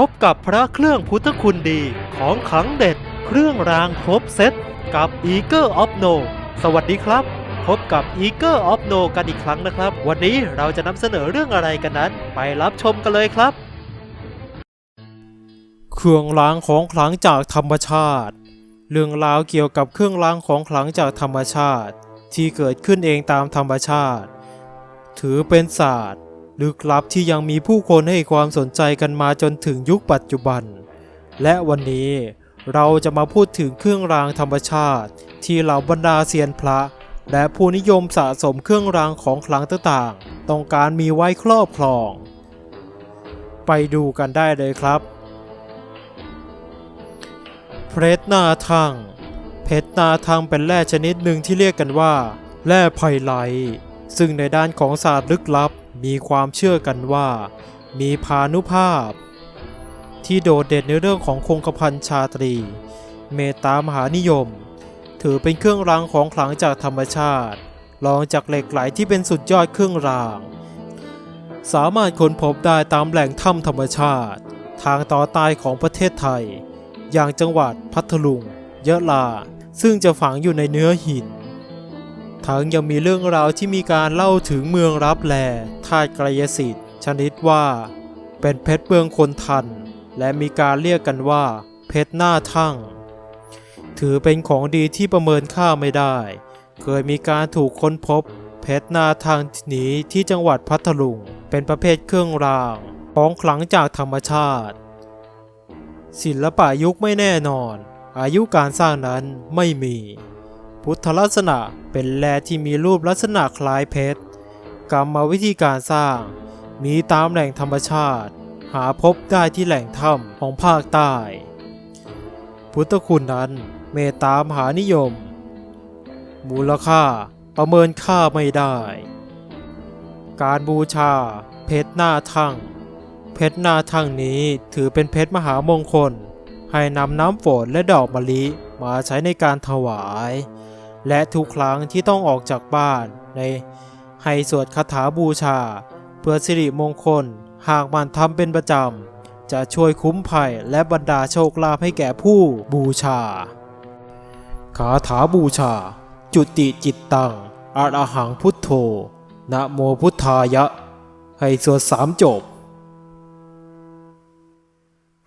พบกับพระเครื่องพุทธคุณดีของขลังเด็ด เครื่องรางครบเซตกับ e a g e of No สวัสดีครับ พบกับ e a g e of No กันอีกครั้งนะครับ วันนี้เราจะนำเสนอเรื่องอะไรกันนั้น ไปรับชมกันเลยครับ เครื่องรางของขลังจากธรรมชาติ เรื่องราวเกี่ยวกับเครื่องรางของขลังจากธรรมชาติ ที่เกิดขึ้นเองตามธรรมชาติ ถือเป็นศาสตร์ ลึกลับที่ยังมีผู้คนให้ความสนใจกันมาจนถึงยุคปัจจุบัน และวันนี้เราจะมาพูดถึงเครื่องรางธรรมชาติ ที่เหล่าบรรดาเซียนพระ และผู้นิยมสะสมเครื่องรางของขลังต่างๆ ต้องการมีไว้ครอบครอง ไปดูกันได้เลยครับ เพชรนาทังเพชรนาทังเป็นแร่ชนิดหนึ่งที่เรียกกันว่า แร่ไพไลท์ ซึ่งในด้านของศาสตร์ลึกลับมีความเชื่อกันว่า มีพานุภาพ ที่โดดเด่นในเรื่องของคงกระพันชาตรี เมตตามหานิยม ถือเป็นเครื่องรางของขลังจากธรรมชาติรองจากเหล็กไหลที่เป็นสุดยอดเครื่องราง สามารถค้นพบได้ตามแหล่งถ้ำธรรมชาติ ทางตอนใต้ของประเทศไทย อย่างจังหวัดพัทลุง ยะลา ซึ่งจะฝังอยู่ในเนื้อหิน ทั้งยังมีเรื่องราวที่มีการเล่าถึงเมืองรับแลธาตุกรยสิทธิ์ ชนิดว่า เป็นเพชรเมืองคนทัน และมีการเรียกกันว่า เพชรหน้าทั่ง ถือเป็นของดีที่ประเมินค่าไม่ได้ เคยมีการถูกค้นพบ เพชรหน้าทั่งนี้ที่จังหวัดพัทลุง เป็นประเภทเครื่องรางของขลังจากธรรมชาติ ศิลปะยุคไม่แน่นอน อายุการสร้างนั้นไม่มี พุทธลักษณะเป็นแร่ที่มีรูปลักษณะคล้ายเพชร กรรมวิธีการสร้าง มีตามแหล่งธรรมชาติ หาพบได้ที่แหล่งถ้ำของภาคใต้ พุทธคุณนั้นเมตตามหานิยม มูลค่าประเมินค่าไม่ได้ การบูชา เพชรหน้าทั่ง เพชรหน้าทั่งนี้ถือเป็นเพชรมหามงคล ให้นำน้ำฝนและดอกมะลิมาใช้ในการถวาย และทุกครั้งที่ต้องออกจากบ้านในให้สวดคาถาบูชา เพื่อสิริมงคล หากมันทำเป็นประจำ จะช่วยคุ้มภัยและบรรดาโชคลาภให้แก่ผู้บูชาคาถาบูชา จุติจิตตังอารหังพุทโธนะโมพุทธายะ ให้สวดสามจบ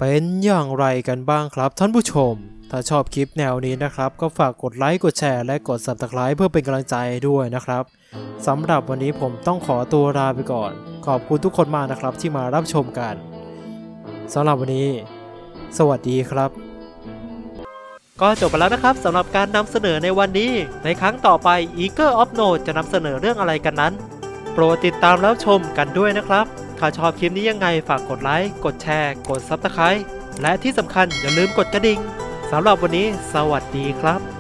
เป็นอย่างไรกันบ้างครับท่านผู้ชม ถ้าชอบคลิปแนวนี้นะครับ ก็ฝากกดไลค์กดแชร์และกด subscribe เพื่อเป็นกำลังใจด้วยนะครับสำหรับวันนี้ผมต้องขอตัวลาไปก่อน ขอบคุณทุกคนมากนะครับที่มารับชมกันสำหรับวันนี้ สวัสดีครับ ก็จบไปแล้วนะครับสำหรับการนำเสนอในวันนี้ ในครั้งต่อไป Eager of No จะนำเสนอเรื่องอะไรกันนั้น โปรดติดตามแล้วชมกันด้วยนะครับ ถ้าชอบคลิปนี้ยังไงฝากกดไลค์ กดแชร์ กด Subscribe และที่สำคัญอย่าลืมกดกระดิ่งสำหรับวันนี้ สวัสดีครับ